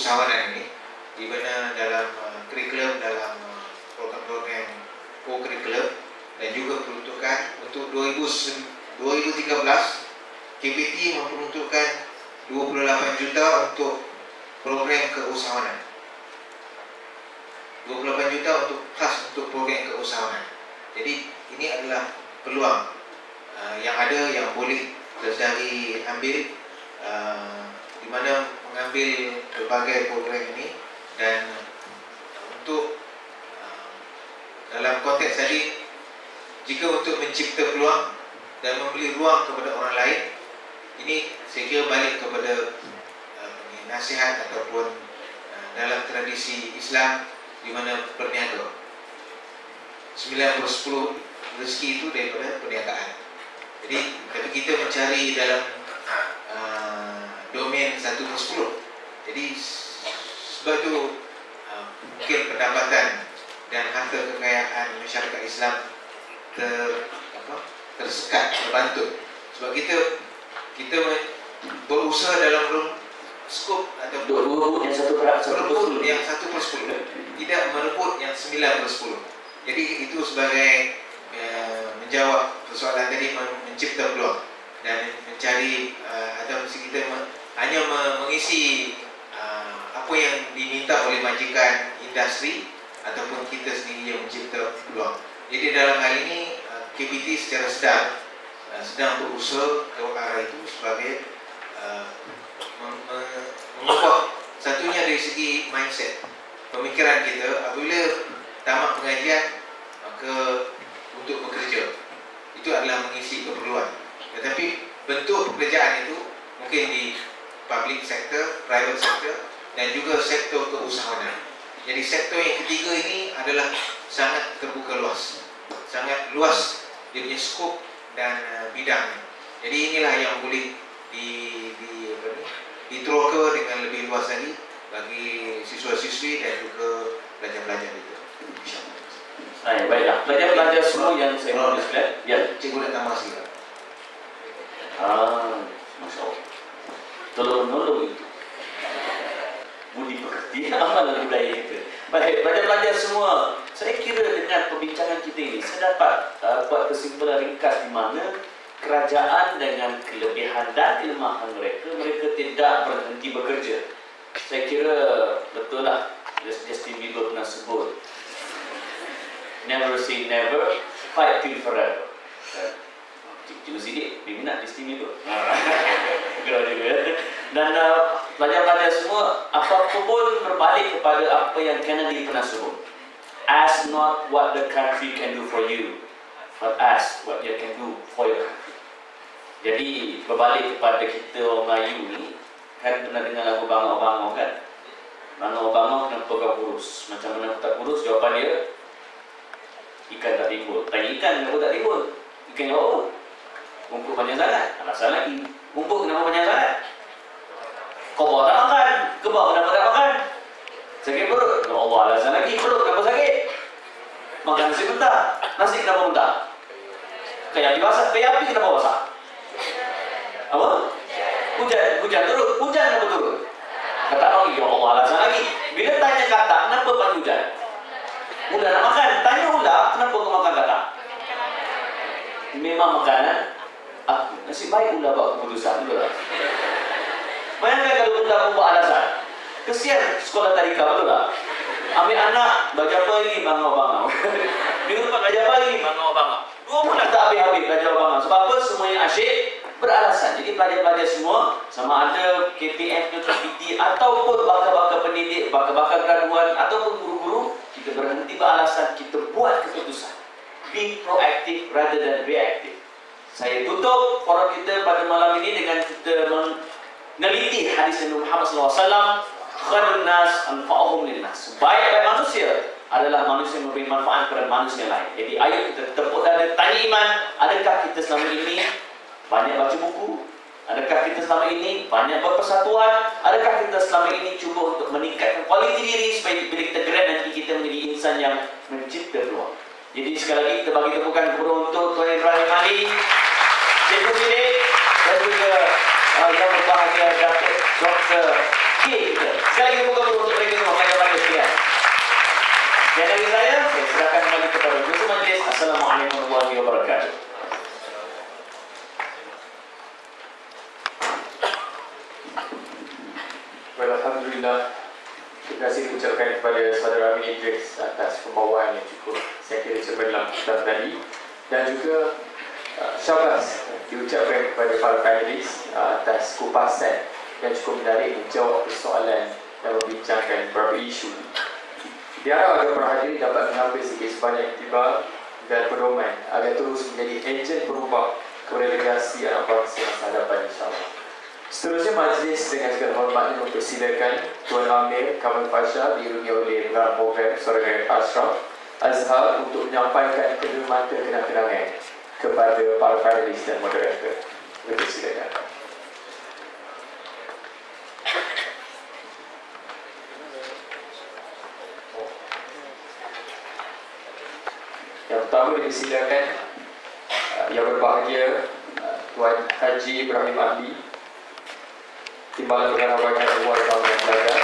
keusahawanan ini di mana dalam uh, kurikulum dalam uh, program-program co-curriculum dan juga peruntukan untuk 2000, 2013 KPT memperuntukkan 28 juta untuk program keusahawanan. 28 juta untuk khas untuk program keusahawanan. Jadi ini adalah peluang uh, yang ada yang boleh terjadi ambil uh, di mana mengambil berbagai program ini dan untuk uh, dalam konteks tadi jika untuk mencipta peluang dan memberi ruang kepada orang lain ini saya kira balik kepada uh, nasihat ataupun uh, dalam tradisi Islam di mana berniaga 9 per 10 rezeki itu daripada perniagaan. Jadi tapi kita mencari dalam domain 1 per 10 jadi sebab itu uh, mungkin pendapatan dan harta kekayaan masyarakat Islam ter apa tersekat terbantu. Sebab kita kita berusaha dalam room skop atau berebut yang satu per satu yang satu per sepuluh. Tidak merebut yang sembilan per sepuluh. Jadi itu sebagai uh, menjawab persoalan tadi men- mencipta peluang dan mencari uh, atau mesti kita hanya me- mengisi uh, apa yang diminta oleh majikan industri ataupun kita sendiri yang mencipta peluang. Jadi dalam hal ini uh, KPT secara sedar uh, sedang berusaha ke arah itu sebagai uh, mengubah satunya dari segi mindset pemikiran kita apabila tamat pengajian maka untuk bekerja. Itu adalah mengisi keperluan. Tetapi bentuk pekerjaan itu mungkin di public sector, private sector dan juga sektor keusahawanan jadi sektor yang ketiga ini adalah sangat terbuka luas sangat luas dia punya skop dan uh, bidangnya jadi inilah yang boleh di, di apa ni, diteroka dengan lebih luas lagi bagi siswa-siswi dan juga pelajar-pelajar itu. InsyaAllah. Hai, baiklah. Pelajar-pelajar semua yang saya mahu sekalian. Ya. Cikgu nak tambah sikit. Ah, Masya Allah. Tolong menolong itu. Budi pekerti amal budaya kita. Baik, pelajar-pelajar semua. Saya kira dengan perbincangan kita ini, saya dapat uh, buat kesimpulan ringkas di mana kerajaan dengan kelebihan dan kelemahan mereka, mereka tidak berhenti bekerja. Saya kira betul lah Justin Bieber pernah sebut Never say never, fight till forever. Cikgu Sidik, dia minat Justin Bieber. Gerak juga ya. Dan uh, pelajar-pelajar semua, apa-apa pun berbalik kepada apa yang Kennedy pernah sebut. Ask not what the country can do for you, but ask what you can do for your country. Jadi berbalik kepada kita orang Melayu ni, kan pernah dengar lagu bangau-bangau kan? Bangau-bangau kenapa kau kurus? Macam mana aku tak kurus? Jawapan dia, ikan tak timbul. Tanya ikan kenapa tak timbul? Ikan jawab apa? Rumput panjang sangat. Alasan lagi. Rumput kenapa panjang sangat? Kau tak makan. Kebab kenapa tak makan? Sakit perut. Ya Allah alasan lagi. Perut kenapa sakit? Makan nasi mentah. Nasi kenapa mentah? Kayak basah. Kayak api kenapa basah? Apa? Hujan. Hujan turun. Hujan kenapa turun? Kata lagi. Ya Allah alasan lagi. Bila tanya kata, kenapa pan hujan? Ular nak makan. Tanya ular, kenapa kau makan kata? Memang makanan aku. Nasib baik ular buat keputusan. Betul tak? Bayangkan kalau ular pun buat alasan. Kesian sekolah tadika. Betul tak? Ambil anak, belajar apa ini? Bangau-bangau. Minggu depan belajar apa ini? Bangau-bangau. Dua bulan tak habis-habis belajar bangau. Sebab apa? Semuanya asyik beralasan. Jadi pelajar-pelajar semua, sama ada KPF ke KPT ataupun bakal-bakal pendidik, bakal-bakal graduan ataupun guru-guru, kita berhenti beralasan, kita buat keputusan. Be proactive rather than reactive. Saya tutup forum kita pada malam ini dengan kita meneliti hadis Nabi Muhammad SAW khairun nas anfa'uhum linnas. Sebaik-baik manusia adalah manusia yang memberi manfaat kepada manusia lain. Jadi ayo kita tepuk dada tanya iman, adakah kita selama ini banyak baca buku? Adakah kita selama ini banyak berpersatuan? Adakah kita selama ini cuba untuk meningkatkan kualiti diri supaya bila kita grad nanti kita menjadi insan yang mencipta peluang. Jadi sekali lagi kita bagi tepukan kepada untuk Tuan Ibrahim Ali, Cikgu Sidik dan juga uh, yang berbahagia Datuk Dr. K. Sekali lagi buka untuk mereka semua. Pada-pada sekalian. Dan dari saya Saya serahkan kembali kepada Guru Majlis. Assalamualaikum warahmatullahi wabarakatuh. Alhamdulillah. Terima kasih diucapkan kepada saudara Amin Idris atas pembawaan yang cukup. Saya kira kita tadi. Dan juga syabas diucapkan kepada para panelis uh, atas kupasan yang cukup menarik menjawab persoalan dan membincangkan beberapa isu. Diharap agar para hadirin dapat mengambil sedikit sebanyak tiba dan pedoman agar terus menjadi enjin perubah kepada legasi anak bangsa masa hadapan insyaAllah. Seterusnya majlis dengan segala hormatnya mempersilakan Tuan Amir Kamal Pasha diiringi oleh pengarah program Saudara Ashraf Azhar untuk menyampaikan kedua kenang-kenangan kepada para panelis dan moderator. Mempersilakan. Yang pertama dipersilakan uh, yang berbahagia uh, Tuan Haji Ibrahim Ahli Timbalan Pengarah Awal Tahun yang Belajar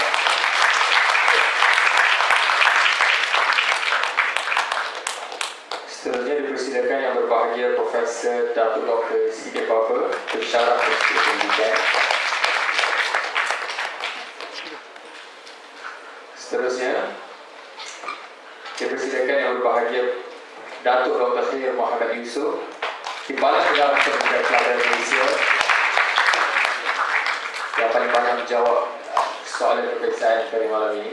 Seterusnya dipersilakan yang berbahagia Profesor Datuk Dr. Sidi Baba Bersyarah Institut Pendidikan Seterusnya Dipersilakan yang berbahagia Datuk Dr. Khair Muhammad Yusof Timbalan Pengarah Pendidikan Pelajaran Malaysia yang paling banyak menjawab soalan peperiksaan pada malam ini.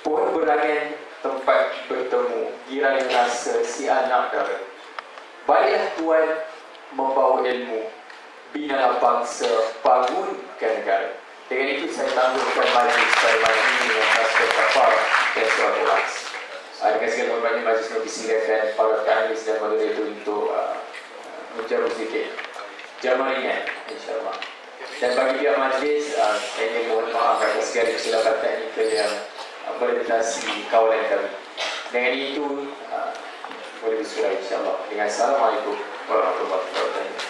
Pohon berangan tempat bertemu. Girang rasa si anak dara. Baiklah Tuan membawa ilmu. Binalah bangsa, bangunkan negara. Dengan itu saya tangguhkan majlis pada malam ini Dengan tasbih kafar dan ulas. Uh, dengan segala hormatnya majlis ini disilakan para panelis dan moderator untuk uh, menjawab sedikit. Jaman ringan insyaAllah. Dan bagi pihak majlis uh, saya ingin mohon maaf atas segala kesilapan teknikal yang berdedikasi kawalan kami. Dengan itu, ah, boleh bersurah insyaAllah. Dengan Assalamualaikum warahmatullahi wabarakatuh.